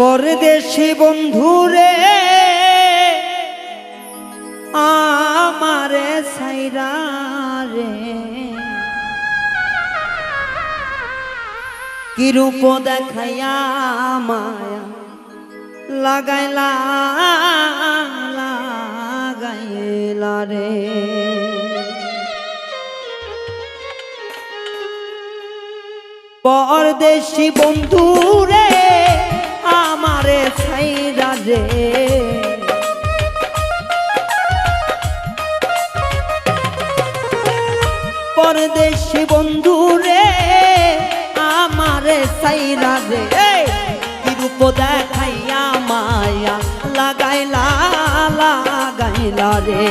পরদেশি বন্ধুরে আমারে সাইরা রে। কি রূপ দেখাইয়া মায়া লাগাইলা লাগাইলা রে। পরদেশি বন্ধুরে রে পরদেশি বন্ধুরে, আমারে ছাইরা রে কি রূপ দেখাইয়া মায়া লাগাইলা লাগাইলা রে।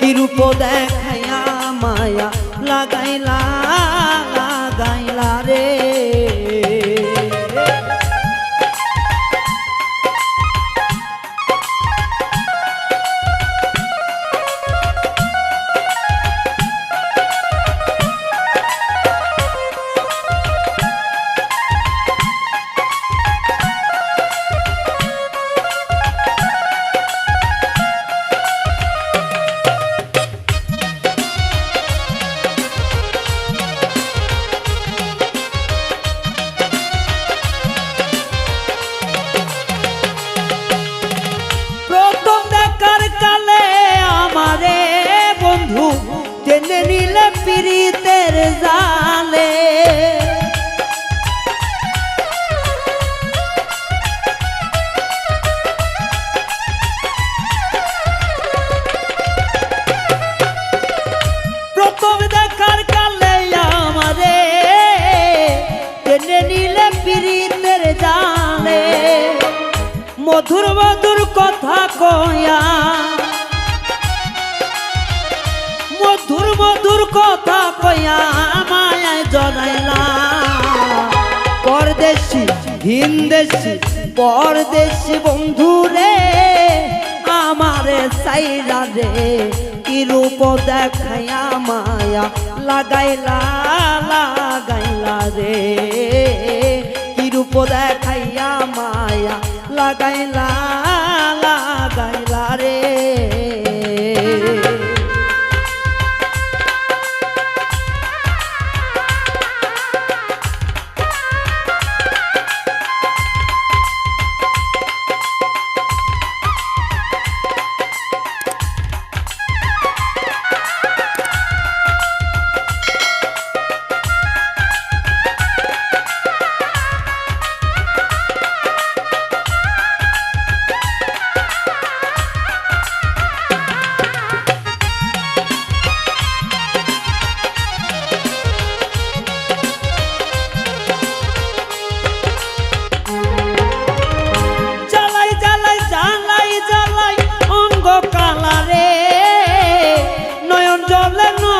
কি রূপ মধুর মধুর কথা কয়া। মধুর মধুর কথা কয়া মায়ায় জনাইলা পরদেশি হিন্দেশি পরদেশি বন্ধুরে, আমারে সাইরা রে, কি রূপ মায়া লাগাইলা। লাগাইলা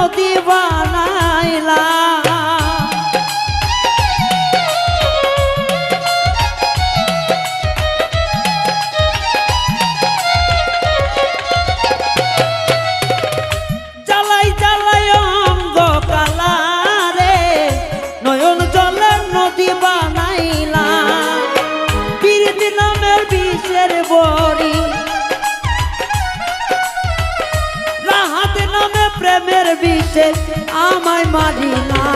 জলে প্রেমের বিষে আমায় মারিলা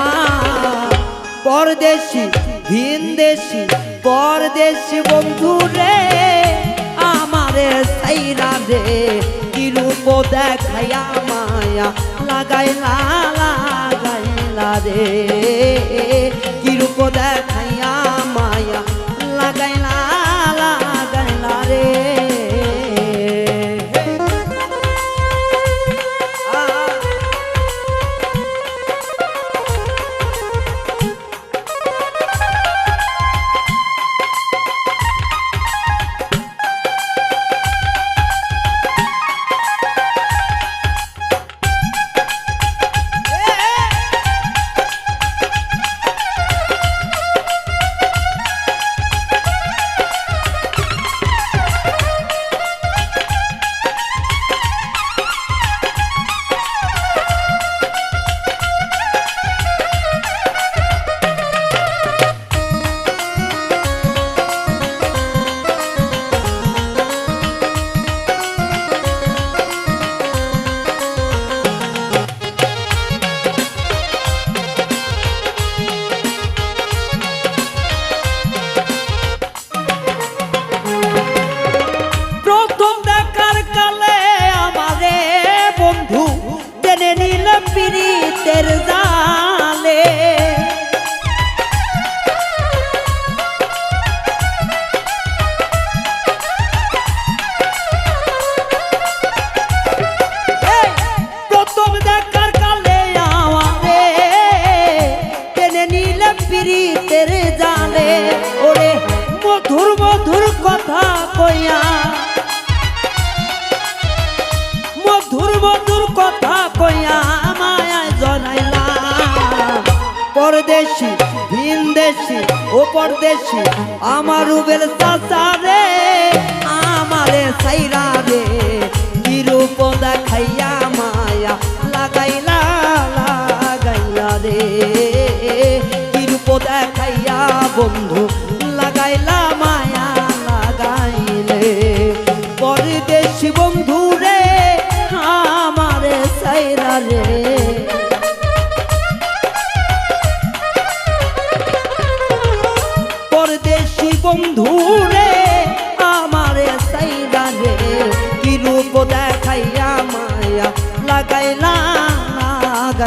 পরদেশি, ভিনদেশি, পরদেশি বন্ধু রে, আমারে সাইরা রে কি রূপ দেখাইয়া মায়া লাগাইলা লাগাইলা রে। কি রূপ দেখাইয়া মায়া মধুর কথা কইয়া। মধুর মধুর কথা কইয়া মায়া জনাইলা পরদেশি, ভিন দেশি ও পরদেশি আমার রুবেল চাচা রে, আমারে সাইরা রে নিরূপদা খাইয়া মায়া লাগাইলা লাগাইলা রে নিরূপদা খাইয়া বন্ধু